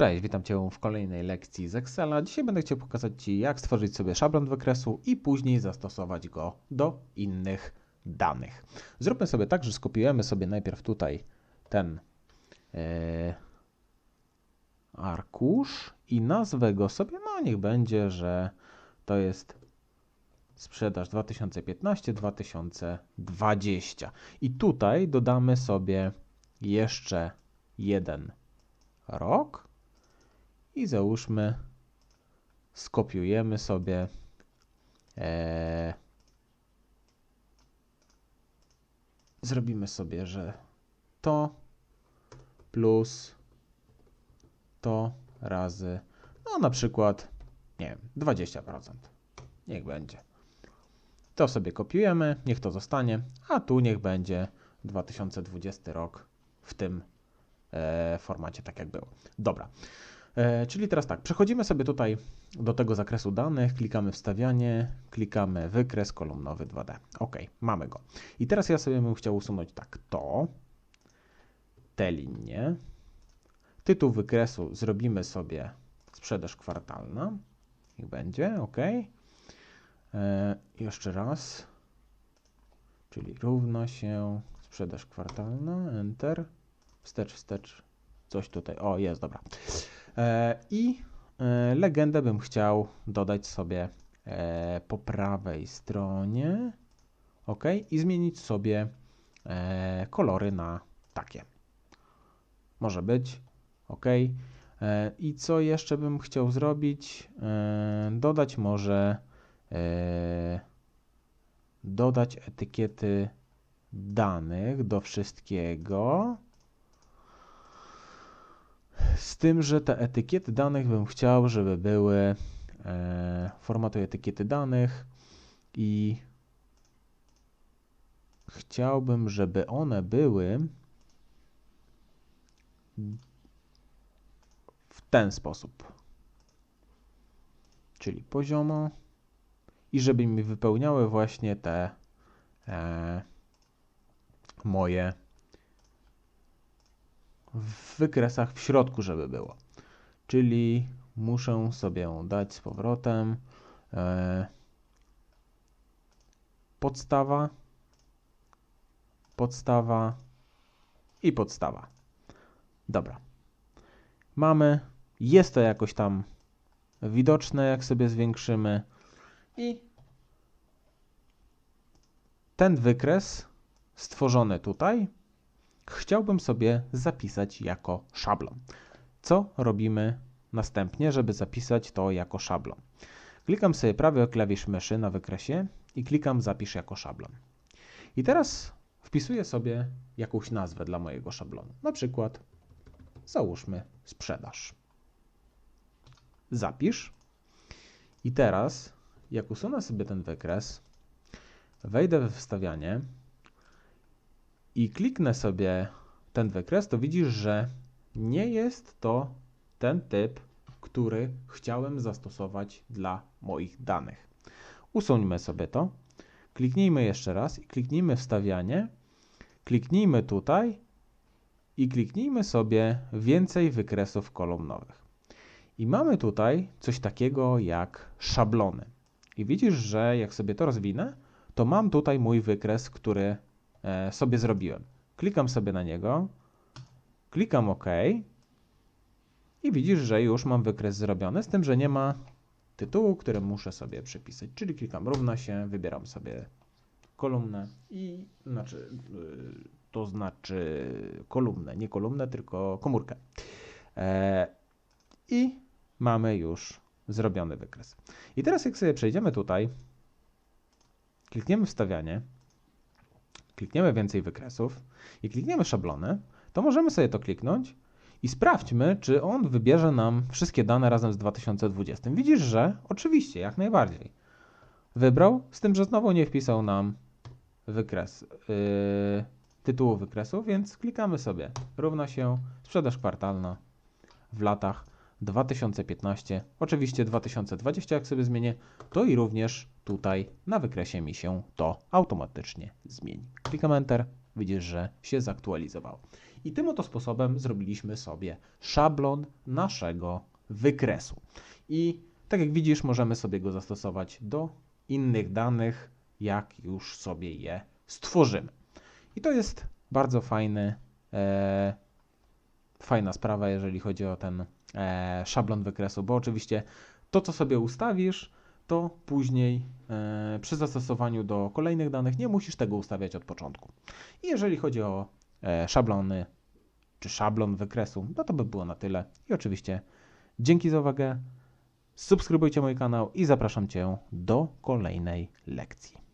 Cześć, witam Cię w kolejnej lekcji z Excela. Dzisiaj będę chciał pokazać Ci, jak stworzyć sobie szablon wykresu i później zastosować go do innych danych. Zróbmy sobie tak, że skopiujemy sobie najpierw tutaj ten e, arkusz i nazwę go sobie, no niech będzie, że to jest sprzedaż 2015-2020. I tutaj dodamy sobie jeszcze jeden rok i załóżmy, skopiujemy sobie e, zrobimy sobie, że to plus to razy, no na przykład, nie wiem, 20%. Niech będzie. To sobie kopiujemy, niech to zostanie, a tu niech będzie 2020 rok w tym e, formacie, tak jak było. Dobra. E, czyli teraz tak, przechodzimy sobie tutaj do tego zakresu danych, klikamy wstawianie, klikamy wykres kolumnowy 2D. Ok, mamy go. I teraz ja sobie bym chciał usunąć tak to, te linie. Tytuł wykresu zrobimy sobie sprzedaż kwartalna. Niech będzie, ok. E, jeszcze raz. Czyli równa się sprzedaż kwartalna, enter, wstecz, wstecz, coś tutaj, o jest, dobra. E, I e, legendę bym chciał dodać sobie e, po prawej stronie. OK. I zmienić sobie kolory na takie. Może być. OK. I co jeszcze bym chciał zrobić? Dodać może dodać etykiety danych do wszystkiego. Z tym, że te etykiety danych bym chciał, żeby były e, formatu etykiety danych i chciałbym, żeby one były w ten sposób. Czyli poziomo i żeby mi wypełniały właśnie te e, moje w wykresach w środku, żeby było. Czyli muszę sobie dać z powrotem e, podstawa, podstawa i podstawa. Dobra. Mamy, jest to jakoś tam widoczne, jak sobie zwiększymy i ten wykres stworzony tutaj chciałbym sobie zapisać jako szablon. Co robimy następnie, żeby zapisać to jako szablon? Klikam sobie prawy klawisz myszy na wykresie i klikam zapisz jako szablon. I teraz wpisuję sobie jakąś nazwę dla mojego szablonu. Na przykład załóżmy sprzedaż. Zapisz. I teraz, jak usunę sobie ten wykres, wejdę we wstawianie i kliknę sobie ten wykres, to widzisz, że nie jest to ten typ, który chciałem zastosować dla moich danych. Usuńmy sobie to. Kliknijmy jeszcze raz i kliknijmy wstawianie. Kliknijmy tutaj i kliknijmy sobie więcej wykresów kolumnowych. I mamy tutaj coś takiego jak szablony. I widzisz, że jak sobie to rozwinę, to mam tutaj mój wykres, który sobie zrobiłem. Klikam sobie na niego, klikam OK i widzisz, że już mam wykres zrobiony, z tym, że nie ma tytułu, który muszę sobie przypisać. Czyli klikam równa się, wybieram sobie kolumnę i znaczy, y, to znaczy kolumnę, nie kolumnę, tylko komórkę. E, I mamy już zrobiony wykres. I teraz jak sobie przejdziemy tutaj, klikniemy wstawianie, klikniemy więcej wykresów i klikniemy szablony, to możemy sobie to kliknąć i sprawdźmy, czy on wybierze nam wszystkie dane razem z 2020. Widzisz, że oczywiście, jak najbardziej. Wybrał, z tym, że znowu nie wpisał nam wykres, yy, tytułu wykresu, więc klikamy sobie równa się sprzedaż kwartalna w latach 2015, oczywiście 2020 jak sobie zmienię, to i również tutaj na wykresie mi się to automatycznie zmieni. Klikam Enter, widzisz, że się zaktualizowało. I tym oto sposobem zrobiliśmy sobie szablon naszego wykresu. I tak jak widzisz, możemy sobie go zastosować do innych danych, jak już sobie je stworzymy. I to jest bardzo fajny, e, fajna sprawa, jeżeli chodzi o ten e, szablon wykresu, bo oczywiście to, co sobie ustawisz, to później e, przy zastosowaniu do kolejnych danych nie musisz tego ustawiać od początku. I jeżeli chodzi o e, szablony czy szablon wykresu, no to by było na tyle. I oczywiście dzięki za uwagę. Subskrybujcie mój kanał i zapraszam Cię do kolejnej lekcji.